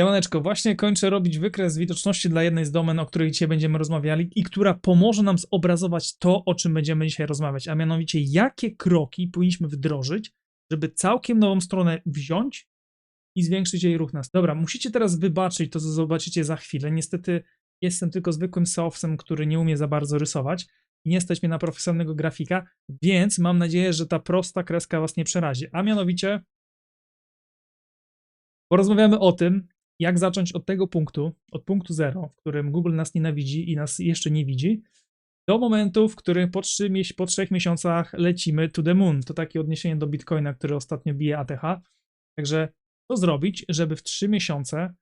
Siemaneczko, właśnie kończę robić wykres widoczności dla jednej z domen, o której dzisiaj będziemy rozmawiali i która pomoże nam zobrazować to, o czym będziemy dzisiaj rozmawiać, a mianowicie jakie kroki powinniśmy wdrożyć, żeby całkiem nową stronę wziąć i zwiększyć jej ruch nas. Dobra, musicie teraz wybaczyć to, co zobaczycie za chwilę. Niestety jestem tylko zwykłym softem, który nie umie za bardzo rysować i nie stać mnie na profesjonalnego grafika, więc mam nadzieję, że ta prosta kreska was nie przerazi. A mianowicie porozmawiamy o tym, jak zacząć od tego punktu, od punktu zero, w którym Google nas nienawidzi i nas jeszcze nie widzi, do momentu, w którym po, trzy, po trzech miesiącach lecimy to the moon. To takie odniesienie do Bitcoina, który ostatnio bije ATH. Także co zrobić, żeby w trzy miesiące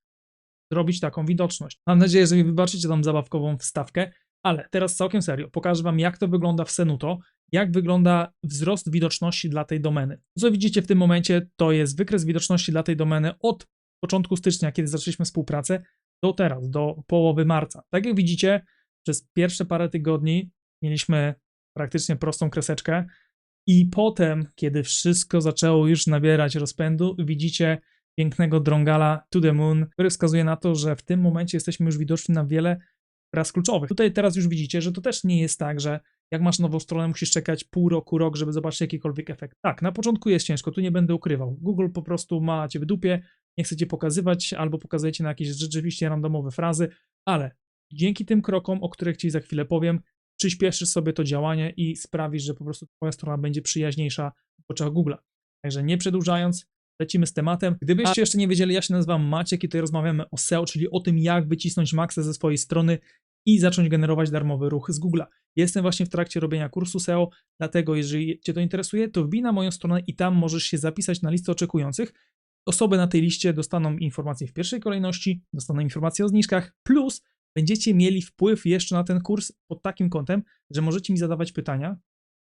zrobić taką widoczność? Mam nadzieję, że mi wybaczycie tą zabawkową wstawkę, ale teraz całkiem serio, pokażę wam jak to wygląda w Senuto, jak wygląda wzrost widoczności dla tej domeny. Co widzicie w tym momencie, to jest wykres widoczności dla tej domeny od początku stycznia, kiedy zaczęliśmy współpracę, do teraz, do połowy marca. Tak jak widzicie, przez pierwsze parę tygodni mieliśmy praktycznie prostą kreseczkę i potem, kiedy wszystko zaczęło już nabierać rozpędu, widzicie pięknego drągala to the moon, który wskazuje na to, że w tym momencie jesteśmy już widoczni na wiele fraz kluczowych. Tutaj teraz już widzicie, że to też nie jest tak, że jak masz nową stronę, musisz czekać pół roku, rok, żeby zobaczyć jakikolwiek efekt. Tak, na początku jest ciężko, tu nie będę ukrywał. Google po prostu ma cię w dupie, nie chcecie pokazywać, albo pokazujecie na jakieś rzeczywiście randomowe frazy, ale dzięki tym krokom, o których Ci za chwilę powiem, przyspieszysz sobie to działanie i sprawisz, że po prostu Twoja strona będzie przyjaźniejsza w oczach Google'a. Także nie przedłużając, lecimy z tematem. Gdybyście jeszcze nie wiedzieli, ja się nazywam Maciek i tutaj rozmawiamy o SEO, czyli o tym, jak wycisnąć maksa ze swojej strony i zacząć generować darmowy ruch z Google'a. Jestem właśnie w trakcie robienia kursu SEO, dlatego jeżeli Cię to interesuje, to wbij na moją stronę i tam możesz się zapisać na listę oczekujących. Osoby na tej liście dostaną informacje w pierwszej kolejności, dostaną informacje o zniżkach, plus będziecie mieli wpływ jeszcze na ten kurs pod takim kątem, że możecie mi zadawać pytania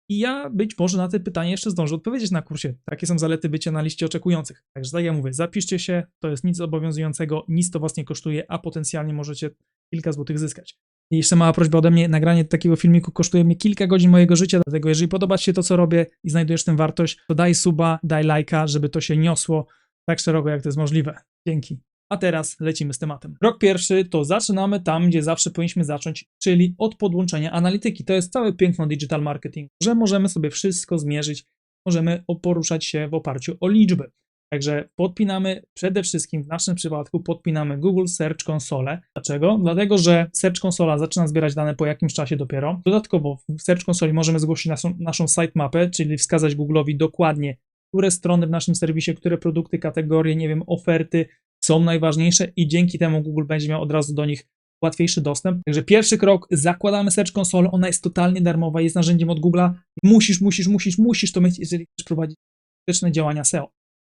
i ja być może na te pytania jeszcze zdążę odpowiedzieć na kursie. Takie są zalety bycia na liście oczekujących. Także tak jak mówię, zapiszcie się, to jest nic obowiązującego, nic to was nie kosztuje, a potencjalnie możecie kilka złotych zyskać. I jeszcze mała prośba ode mnie, nagranie takiego filmiku kosztuje mnie kilka godzin mojego życia, dlatego jeżeli podoba Ci się to, co robię i znajdujesz tym wartość, to daj suba, daj lajka, żeby to się niosło tak szeroko, jak to jest możliwe. Dzięki. A teraz lecimy z tematem. Rok pierwszy to zaczynamy tam, gdzie zawsze powinniśmy zacząć, czyli od podłączenia analityki. To jest całe piękno digital marketing, że możemy sobie wszystko zmierzyć, możemy poruszać się w oparciu o liczby. Także podpinamy przede wszystkim w naszym przypadku podpinamy Google Search Console. Dlaczego? Dlatego, że Search Console zaczyna zbierać dane po jakimś czasie dopiero. Dodatkowo w Search Console możemy zgłosić naszą, naszą sitemapę, czyli wskazać Google'owi dokładnie, które strony w naszym serwisie, które produkty, kategorie, nie wiem, oferty są najważniejsze i dzięki temu Google będzie miał od razu do nich łatwiejszy dostęp. Także pierwszy krok, zakładamy Search Console, ona jest totalnie darmowa, jest narzędziem od Google'a. Musisz, musisz, musisz, musisz to mieć, jeżeli chcesz prowadzić skuteczne działania SEO.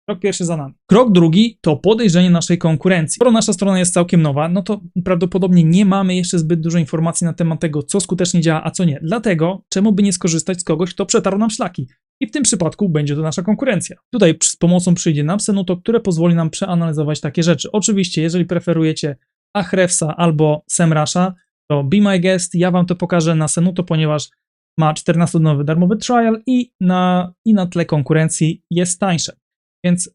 Krok pierwszy za nami. Krok drugi to podejrzenie naszej konkurencji. Skoro nasza strona jest całkiem nowa, no to prawdopodobnie nie mamy jeszcze zbyt dużo informacji na temat tego, co skutecznie działa, a co nie. Dlatego, czemu by nie skorzystać z kogoś, kto przetarł nam szlaki? I w tym przypadku będzie to nasza konkurencja. Tutaj z pomocą przyjdzie nam Senuto, które pozwoli nam przeanalizować takie rzeczy. Oczywiście, jeżeli preferujecie Ahrefsa albo Semrasha, to be my guest, ja wam to pokażę na Senuto, ponieważ ma 14-dnowy darmowy trial i na, i na tle konkurencji jest tańsze. Więc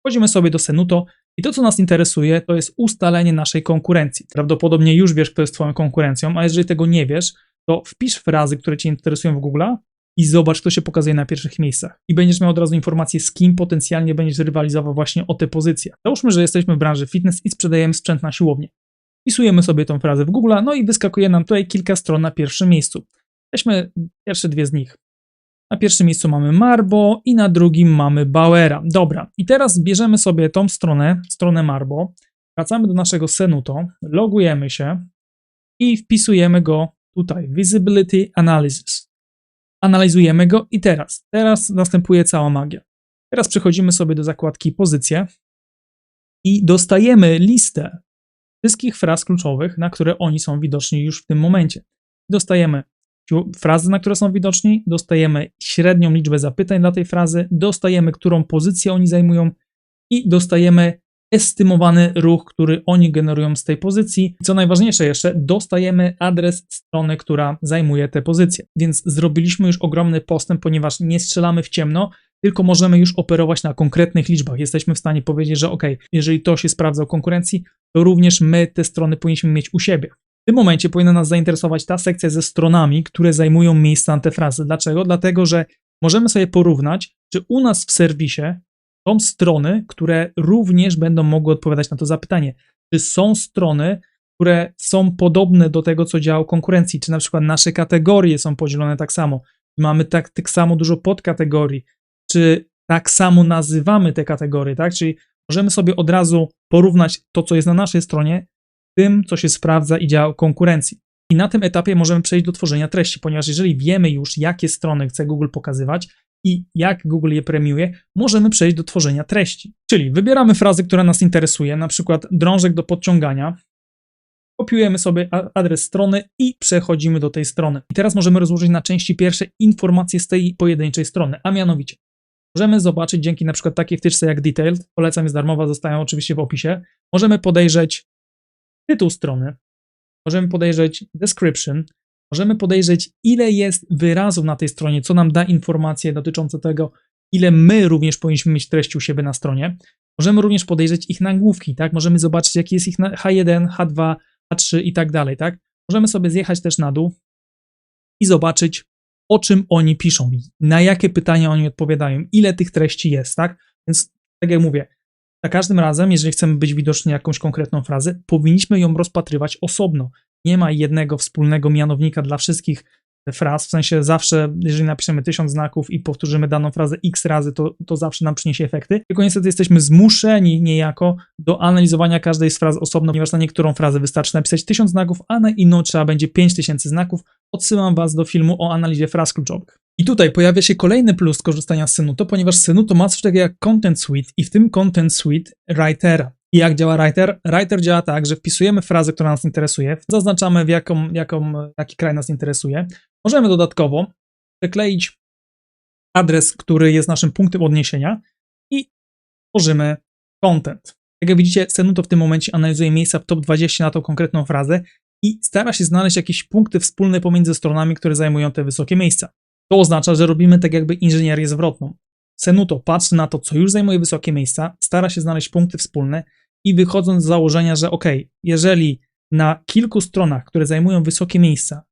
wchodzimy sobie do Senuto i to, co nas interesuje, to jest ustalenie naszej konkurencji. Prawdopodobnie już wiesz, kto jest twoją konkurencją, a jeżeli tego nie wiesz, to wpisz frazy, które cię interesują w Google i zobacz, kto się pokazuje na pierwszych miejscach. I będziesz miał od razu informację, z kim potencjalnie będziesz rywalizował właśnie o te pozycje. Załóżmy, że jesteśmy w branży fitness i sprzedajemy sprzęt na siłownię. Wpisujemy sobie tą frazę w Google, no i wyskakuje nam tutaj kilka stron na pierwszym miejscu. Weźmy pierwsze dwie z nich. Na pierwszym miejscu mamy Marbo i na drugim mamy Bauera. Dobra, i teraz bierzemy sobie tą stronę, stronę Marbo, wracamy do naszego Senuto, logujemy się i wpisujemy go tutaj, Visibility Analysis. Analizujemy go i teraz, teraz następuje cała magia. Teraz przechodzimy sobie do zakładki Pozycje i dostajemy listę wszystkich fraz kluczowych, na które oni są widoczni już w tym momencie. Dostajemy frazy, na które są widoczni, dostajemy średnią liczbę zapytań dla tej frazy, dostajemy, którą pozycję oni zajmują i dostajemy estymowany ruch, który oni generują z tej pozycji. Co najważniejsze jeszcze, dostajemy adres strony, która zajmuje tę pozycję. Więc zrobiliśmy już ogromny postęp, ponieważ nie strzelamy w ciemno, tylko możemy już operować na konkretnych liczbach. Jesteśmy w stanie powiedzieć, że ok, jeżeli to się sprawdza w konkurencji, to również my te strony powinniśmy mieć u siebie. W tym momencie powinna nas zainteresować ta sekcja ze stronami, które zajmują miejsce antyfrazy. Dlaczego? Dlatego, że możemy sobie porównać, czy u nas w serwisie są strony, które również będą mogły odpowiadać na to zapytanie. Czy są strony, które są podobne do tego, co działa konkurencji, czy na przykład nasze kategorie są podzielone tak samo, mamy tak, tak samo dużo podkategorii, czy tak samo nazywamy te kategorie, tak? Czyli możemy sobie od razu porównać to, co jest na naszej stronie, tym, co się sprawdza i działa konkurencji. I na tym etapie możemy przejść do tworzenia treści, ponieważ jeżeli wiemy już, jakie strony chce Google pokazywać i jak Google je premiuje, możemy przejść do tworzenia treści. Czyli wybieramy frazę, która nas interesuje, na przykład drążek do podciągania, kopiujemy sobie adres strony i przechodzimy do tej strony. I teraz możemy rozłożyć na części pierwsze informacje z tej pojedynczej strony, a mianowicie możemy zobaczyć dzięki na przykład takiej wtyczce jak Detailed, polecam jest darmowa, zostają oczywiście w opisie, możemy podejrzeć tytuł strony, możemy podejrzeć description, możemy podejrzeć ile jest wyrazów na tej stronie, co nam da informacje dotyczące tego, ile my również powinniśmy mieć treści u siebie na stronie. Możemy również podejrzeć ich nagłówki, tak? Możemy zobaczyć, jaki jest ich na- H1, H2, H3 i tak dalej, tak? Możemy sobie zjechać też na dół i zobaczyć, o czym oni piszą, na jakie pytania oni odpowiadają, ile tych treści jest, tak? Więc, tak jak mówię, za każdym razem, jeżeli chcemy być widoczni jakąś konkretną frazę, powinniśmy ją rozpatrywać osobno. Nie ma jednego wspólnego mianownika dla wszystkich fraz, w sensie zawsze, jeżeli napiszemy tysiąc znaków i powtórzymy daną frazę x razy, to, to zawsze nam przyniesie efekty. Tylko niestety jesteśmy zmuszeni niejako do analizowania każdej z fraz osobno, ponieważ na niektórą frazę wystarczy napisać tysiąc znaków, a na inną trzeba będzie 5000 znaków. Odsyłam Was do filmu o analizie fraz kluczowych. I tutaj pojawia się kolejny plus korzystania z Synuto, ponieważ Synuto ma coś takiego jak Content Suite i w tym Content Suite Writera. I jak działa Writer? Writer działa tak, że wpisujemy frazę, która nas interesuje, zaznaczamy w jaką, jaką, jaki kraj nas interesuje. Możemy dodatkowo przekleić adres, który jest naszym punktem odniesienia i tworzymy content. Jak widzicie, Senuto w tym momencie analizuje miejsca w top 20 na tą konkretną frazę i stara się znaleźć jakieś punkty wspólne pomiędzy stronami, które zajmują te wysokie miejsca. To oznacza, że robimy tak jakby inżynierię zwrotną. Senuto patrzy na to, co już zajmuje wysokie miejsca, stara się znaleźć punkty wspólne i wychodząc z założenia, że ok, jeżeli na kilku stronach, które zajmują wysokie miejsca,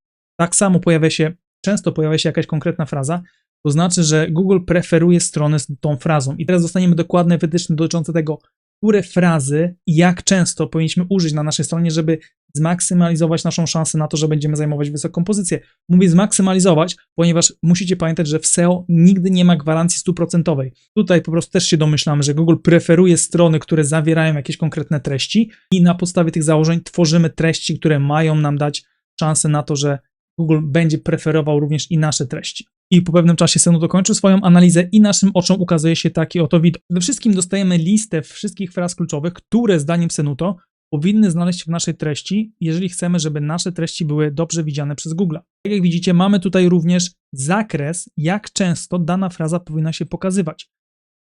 tak samo pojawia się, często pojawia się jakaś konkretna fraza, to znaczy, że Google preferuje strony z tą frazą. I teraz dostaniemy dokładne wytyczne dotyczące tego, które frazy i jak często powinniśmy użyć na naszej stronie, żeby zmaksymalizować naszą szansę na to, że będziemy zajmować wysoką pozycję. Mówię zmaksymalizować, ponieważ musicie pamiętać, że w SEO nigdy nie ma gwarancji stuprocentowej. Tutaj po prostu też się domyślamy, że Google preferuje strony, które zawierają jakieś konkretne treści i na podstawie tych założeń tworzymy treści, które mają nam dać szansę na to, że Google będzie preferował również i nasze treści. I po pewnym czasie Senu dokończył swoją analizę i naszym oczom ukazuje się taki oto widok. Przede wszystkim dostajemy listę wszystkich fraz kluczowych, które zdaniem Senuto powinny znaleźć się w naszej treści, jeżeli chcemy, żeby nasze treści były dobrze widziane przez Google. Tak jak widzicie, mamy tutaj również zakres, jak często dana fraza powinna się pokazywać.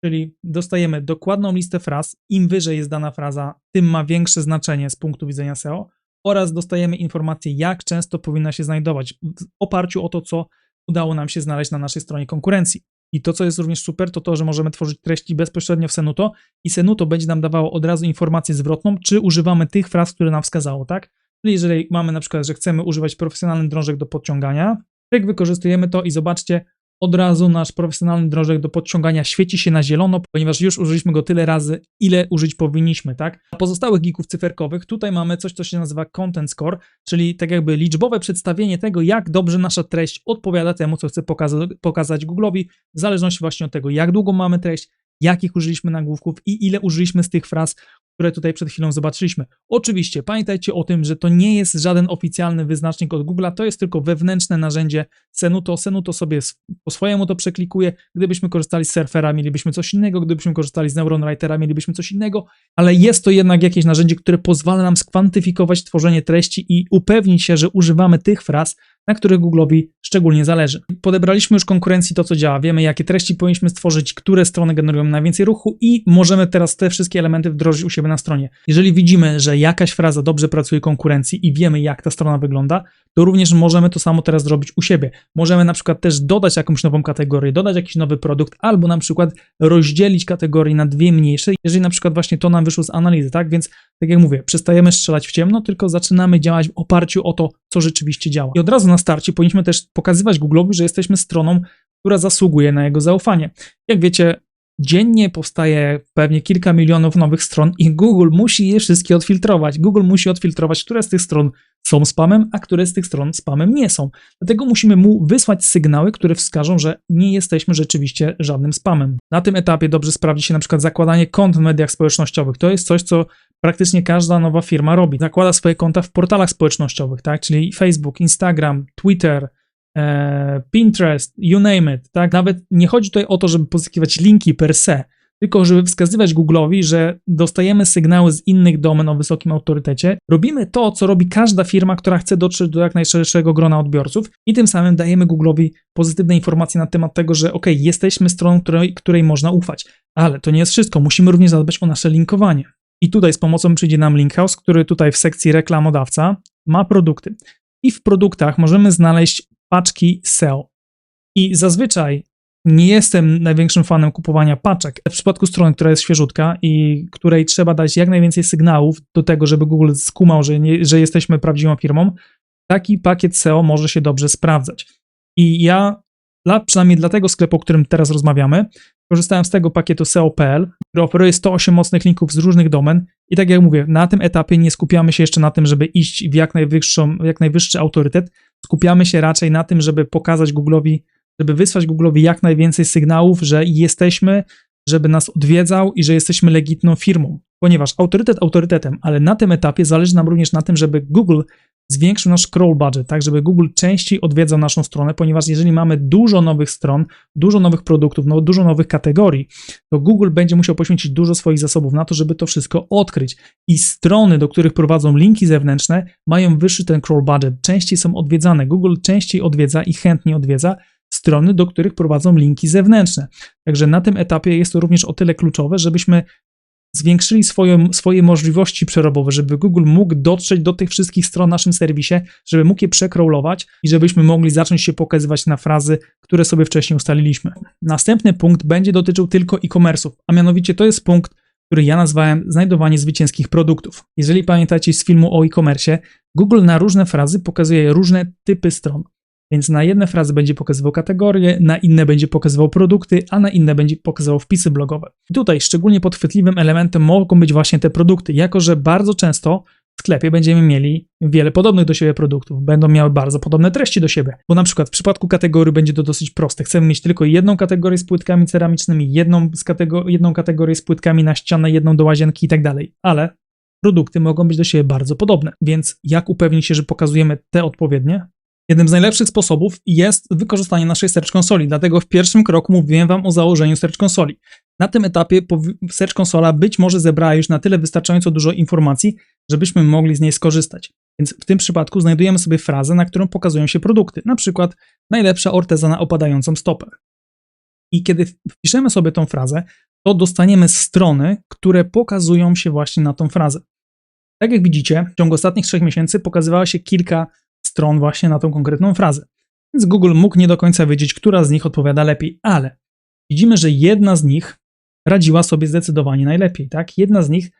Czyli dostajemy dokładną listę fraz, im wyżej jest dana fraza, tym ma większe znaczenie z punktu widzenia SEO oraz dostajemy informację, jak często powinna się znajdować w oparciu o to, co udało nam się znaleźć na naszej stronie konkurencji. I to, co jest również super, to to, że możemy tworzyć treści bezpośrednio w Senuto i Senuto będzie nam dawało od razu informację zwrotną, czy używamy tych fraz, które nam wskazało, tak? Czyli jeżeli mamy na przykład, że chcemy używać profesjonalny drążek do podciągania, jak wykorzystujemy to i zobaczcie, od razu nasz profesjonalny drążek do podciągania świeci się na zielono, ponieważ już użyliśmy go tyle razy, ile użyć powinniśmy, tak? A pozostałych geeków cyferkowych tutaj mamy coś, co się nazywa content score, czyli tak jakby liczbowe przedstawienie tego, jak dobrze nasza treść odpowiada temu, co chce pokaza- pokazać Google'owi, w zależności właśnie od tego, jak długo mamy treść, jakich użyliśmy nagłówków i ile użyliśmy z tych fraz, które tutaj przed chwilą zobaczyliśmy. Oczywiście pamiętajcie o tym, że to nie jest żaden oficjalny wyznacznik od Google'a, to jest tylko wewnętrzne narzędzie Senuto. Senuto sobie po swojemu to przeklikuje. Gdybyśmy korzystali z Surfera, mielibyśmy coś innego, gdybyśmy korzystali z Neuron Writera, mielibyśmy coś innego, ale jest to jednak jakieś narzędzie, które pozwala nam skwantyfikować tworzenie treści i upewnić się, że używamy tych fraz, na których Google'owi szczególnie zależy. Podebraliśmy już konkurencji to, co działa, wiemy, jakie treści powinniśmy stworzyć, które strony generują najwięcej ruchu i możemy teraz te wszystkie elementy wdrożyć u siebie na stronie. Jeżeli widzimy, że jakaś fraza dobrze pracuje konkurencji i wiemy, jak ta strona wygląda, to również możemy to samo teraz zrobić u siebie. Możemy na przykład też dodać jakąś nową kategorię, dodać jakiś nowy produkt, albo na przykład rozdzielić kategorie na dwie mniejsze, jeżeli na przykład właśnie to nam wyszło z analizy, tak? Więc tak jak mówię, przestajemy strzelać w ciemno, tylko zaczynamy działać w oparciu o to, co rzeczywiście działa. I od razu na starcie powinniśmy też pokazywać Google'owi, że jesteśmy stroną, która zasługuje na jego zaufanie. Jak wiecie, dziennie powstaje pewnie kilka milionów nowych stron i Google musi je wszystkie odfiltrować. Google musi odfiltrować, które z tych stron są spamem, a które z tych stron spamem nie są. Dlatego musimy mu wysłać sygnały, które wskażą, że nie jesteśmy rzeczywiście żadnym spamem. Na tym etapie dobrze sprawdzi się na przykład zakładanie kont w mediach społecznościowych. To jest coś, co praktycznie każda nowa firma robi. Zakłada swoje konta w portalach społecznościowych, tak? Czyli Facebook, Instagram, Twitter, e, Pinterest, you name it, tak? Nawet nie chodzi tutaj o to, żeby pozyskiwać linki per se, tylko żeby wskazywać Google'owi, że dostajemy sygnały z innych domen o wysokim autorytecie. Robimy to, co robi każda firma, która chce dotrzeć do jak najszerszego grona odbiorców i tym samym dajemy Google'owi pozytywne informacje na temat tego, że ok, jesteśmy stroną, której, której można ufać. Ale to nie jest wszystko, musimy również zadbać o nasze linkowanie. I tutaj z pomocą przyjdzie nam Linkhouse, który tutaj w sekcji reklamodawca ma produkty. I w produktach możemy znaleźć paczki SEO. I zazwyczaj nie jestem największym fanem kupowania paczek. W przypadku strony, która jest świeżutka i której trzeba dać jak najwięcej sygnałów do tego, żeby Google skumał, że, nie, że jesteśmy prawdziwą firmą, taki pakiet SEO może się dobrze sprawdzać. I ja, dla, przynajmniej dla tego sklepu, o którym teraz rozmawiamy, korzystałem z tego pakietu SEO.pl, który oferuje 108 mocnych linków z różnych domen. I tak jak mówię, na tym etapie nie skupiamy się jeszcze na tym, żeby iść w jak, najwyższą, jak najwyższy autorytet. Skupiamy się raczej na tym, żeby pokazać Google'owi, żeby wysłać Google'owi jak najwięcej sygnałów, że jesteśmy, żeby nas odwiedzał i że jesteśmy legitną firmą. Ponieważ autorytet autorytetem, ale na tym etapie zależy nam również na tym, żeby Google zwiększył nasz scroll budget, tak, żeby Google częściej odwiedzał naszą stronę, ponieważ jeżeli mamy dużo nowych stron, dużo nowych produktów, no, dużo nowych kategorii, to Google będzie musiał poświęcić dużo swoich zasobów na to, żeby to wszystko odkryć. I strony, do których prowadzą linki zewnętrzne, mają wyższy ten crawl budget, częściej są odwiedzane. Google częściej odwiedza i chętnie odwiedza strony, do których prowadzą linki zewnętrzne. Także na tym etapie jest to również o tyle kluczowe, żebyśmy zwiększyli swoje, swoje możliwości przerobowe, żeby Google mógł dotrzeć do tych wszystkich stron w naszym serwisie, żeby mógł je przekrolować i żebyśmy mogli zacząć się pokazywać na frazy, które sobie wcześniej ustaliliśmy. Następny punkt będzie dotyczył tylko e-commerce'ów, a mianowicie to jest punkt, który ja nazwałem znajdowanie zwycięskich produktów. Jeżeli pamiętacie z filmu o e-commerce, Google na różne frazy pokazuje różne typy stron. Więc na jedne frazy będzie pokazywał kategorie, na inne będzie pokazywał produkty, a na inne będzie pokazywał wpisy blogowe. I tutaj szczególnie podchwytliwym elementem mogą być właśnie te produkty, jako że bardzo często w sklepie będziemy mieli wiele podobnych do siebie produktów, będą miały bardzo podobne treści do siebie, bo na przykład w przypadku kategorii będzie to dosyć proste. Chcemy mieć tylko jedną kategorię z płytkami ceramicznymi, jedną, kategor- jedną kategorię z płytkami na ścianę, jedną do łazienki i tak dalej, ale produkty mogą być do siebie bardzo podobne, więc jak upewnić się, że pokazujemy te odpowiednie? Jednym z najlepszych sposobów jest wykorzystanie naszej Search Consoli, dlatego w pierwszym kroku mówiłem Wam o założeniu Search Consoli. Na tym etapie Search Consola być może zebrała już na tyle wystarczająco dużo informacji, żebyśmy mogli z niej skorzystać. Więc w tym przypadku znajdujemy sobie frazę, na którą pokazują się produkty, na przykład najlepsza orteza na opadającą stopę. I kiedy wpiszemy sobie tą frazę, to dostaniemy strony, które pokazują się właśnie na tą frazę. Tak jak widzicie, w ciągu ostatnich trzech miesięcy pokazywało się kilka stron właśnie na tą konkretną frazę. Więc Google mógł nie do końca wiedzieć, która z nich odpowiada lepiej, ale widzimy, że jedna z nich radziła sobie zdecydowanie najlepiej, tak? Jedna z nich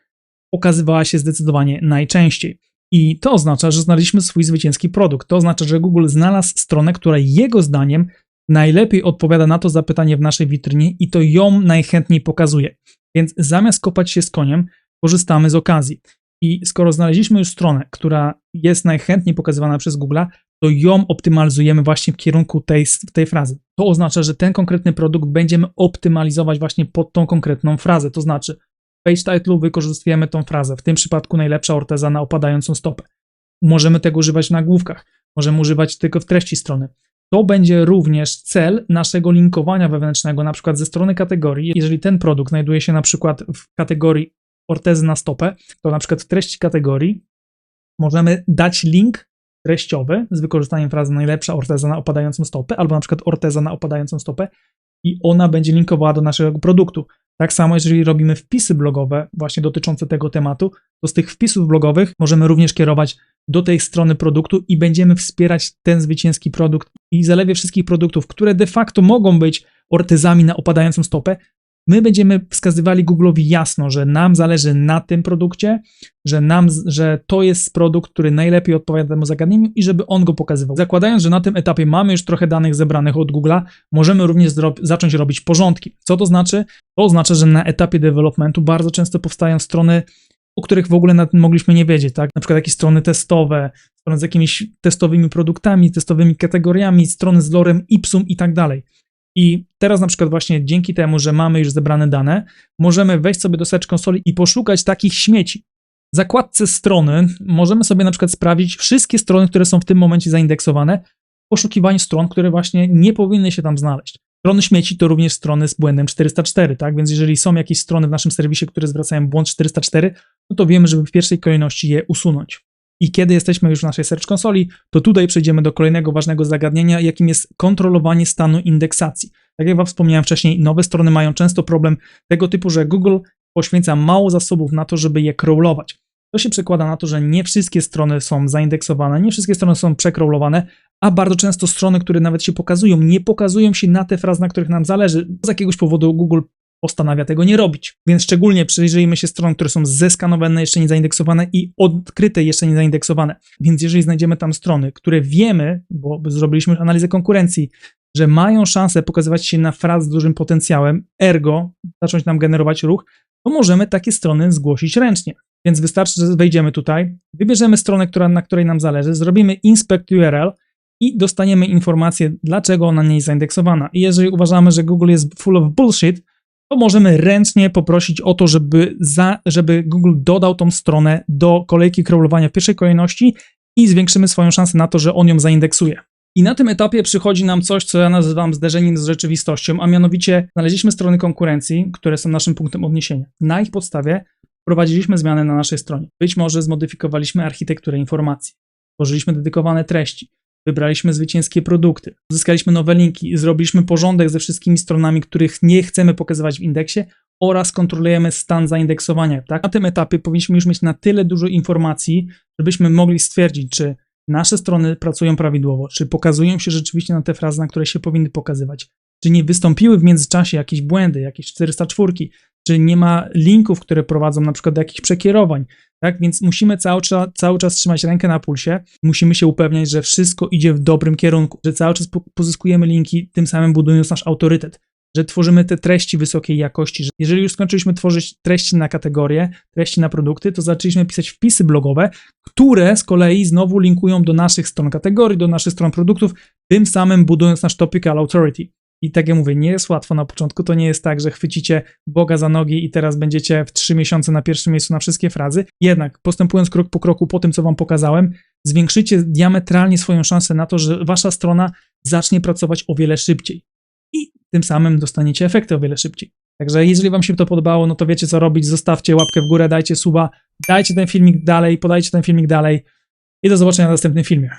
pokazywała się zdecydowanie najczęściej. I to oznacza, że znaleźliśmy swój zwycięski produkt. To oznacza, że Google znalazł stronę, która jego zdaniem najlepiej odpowiada na to zapytanie w naszej witrynie i to ją najchętniej pokazuje. Więc zamiast kopać się z koniem, korzystamy z okazji. I skoro znaleźliśmy już stronę, która jest najchętniej pokazywana przez Google, to ją optymalizujemy właśnie w kierunku tej, tej frazy. To oznacza, że ten konkretny produkt będziemy optymalizować właśnie pod tą konkretną frazę. To znaczy, w page title wykorzystujemy tą frazę. W tym przypadku najlepsza orteza na opadającą stopę. Możemy tego używać w nagłówkach, możemy używać tylko w treści strony. To będzie również cel naszego linkowania wewnętrznego, na przykład ze strony kategorii. Jeżeli ten produkt znajduje się na przykład w kategorii ortezy na stopę, to na przykład w treści kategorii możemy dać link treściowy z wykorzystaniem frazy najlepsza orteza na opadającą stopę, albo na przykład orteza na opadającą stopę i ona będzie linkowała do naszego produktu. Tak samo, jeżeli robimy wpisy blogowe właśnie dotyczące tego tematu, to z tych wpisów blogowych możemy również kierować do tej strony produktu i będziemy wspierać ten zwycięski produkt i zalewie wszystkich produktów, które de facto mogą być ortezami na opadającą stopę, my będziemy wskazywali Google'owi jasno, że nam zależy na tym produkcie, że, nam, że to jest produkt, który najlepiej odpowiada temu zagadnieniu i żeby on go pokazywał. Zakładając, że na tym etapie mamy już trochę danych zebranych od Google'a, możemy również zacząć robić porządki. Co to znaczy? To oznacza, że na etapie developmentu bardzo często powstają strony, o których w ogóle mogliśmy nie wiedzieć, tak? Na przykład jakieś strony testowe, strony z jakimiś testowymi produktami, testowymi kategoriami, strony z lorem ipsum i tak dalej. I teraz na przykład właśnie dzięki temu, że mamy już zebrane dane, możemy wejść sobie do Search Console i poszukać takich śmieci. W zakładce strony możemy sobie na przykład sprawdzić wszystkie strony, które są w tym momencie zaindeksowane, w poszukiwaniu stron, które właśnie nie powinny się tam znaleźć. Strony śmieci to również strony z błędem 404, tak? Więc jeżeli są jakieś strony w naszym serwisie, które zwracają błąd 404, no to wiemy, żeby w pierwszej kolejności je usunąć. I kiedy jesteśmy już w naszej Search konsoli, to tutaj przejdziemy do kolejnego ważnego zagadnienia, jakim jest kontrolowanie stanu indeksacji. Tak jak Wam wspomniałem wcześniej, nowe strony mają często problem tego typu, że Google poświęca mało zasobów na to, żeby je crawlować. To się przekłada na to, że nie wszystkie strony są zaindeksowane, nie wszystkie strony są przecrawlowane, a bardzo często strony, które nawet się pokazują, nie pokazują się na te frazy, na których nam zależy. Z jakiegoś powodu Google postanawia tego nie robić. Więc szczególnie przyjrzyjmy się stronom, które są zeskanowane, jeszcze nie zaindeksowane i odkryte, jeszcze nie zaindeksowane. Więc jeżeli znajdziemy tam strony, które wiemy, bo zrobiliśmy analizę konkurencji, że mają szansę pokazywać się na fraz z dużym potencjałem, ergo zacząć nam generować ruch, to możemy takie strony zgłosić ręcznie. Więc wystarczy, że wejdziemy tutaj, wybierzemy stronę, która, na której nam zależy, zrobimy inspect URL i dostaniemy informację, dlaczego ona nie jest zaindeksowana. I jeżeli uważamy, że Google jest full of bullshit, to możemy ręcznie poprosić o to, żeby, za, żeby Google dodał tą stronę do kolejki crawlowania w pierwszej kolejności i zwiększymy swoją szansę na to, że on ją zaindeksuje. I na tym etapie przychodzi nam coś, co ja nazywam zderzeniem z rzeczywistością, a mianowicie znaleźliśmy strony konkurencji, które są naszym punktem odniesienia. Na ich podstawie wprowadziliśmy zmiany na naszej stronie. Być może zmodyfikowaliśmy architekturę informacji, tworzyliśmy dedykowane treści, wybraliśmy zwycięskie produkty, uzyskaliśmy nowe linki, zrobiliśmy porządek ze wszystkimi stronami, których nie chcemy pokazywać w indeksie oraz kontrolujemy stan zaindeksowania. Tak? Na tym etapie powinniśmy już mieć na tyle dużo informacji, żebyśmy mogli stwierdzić, czy nasze strony pracują prawidłowo, czy pokazują się rzeczywiście na te frazy, na które się powinny pokazywać, czy nie wystąpiły w międzyczasie jakieś błędy, jakieś 404, czy nie ma linków, które prowadzą na przykład do jakichś przekierowań, tak? Więc musimy cały czas, cały czas trzymać rękę na pulsie, musimy się upewniać, że wszystko idzie w dobrym kierunku, że cały czas po- pozyskujemy linki, tym samym budując nasz autorytet, że tworzymy te treści wysokiej jakości. Że jeżeli już skończyliśmy tworzyć treści na kategorie, treści na produkty, to zaczęliśmy pisać wpisy blogowe, które z kolei znowu linkują do naszych stron kategorii, do naszych stron produktów, tym samym budując nasz topical authority. I tak jak mówię, nie jest łatwo na początku. To nie jest tak, że chwycicie Boga za nogi i teraz będziecie w trzy miesiące na pierwszym miejscu na wszystkie frazy. Jednak postępując krok po kroku po tym, co Wam pokazałem, zwiększycie diametralnie swoją szansę na to, że Wasza strona zacznie pracować o wiele szybciej. I tym samym dostaniecie efekty o wiele szybciej. Także jeżeli Wam się to podobało, no to wiecie co robić. Zostawcie łapkę w górę, dajcie suba, dajcie ten filmik dalej, podajcie ten filmik dalej i do zobaczenia w następnym filmie.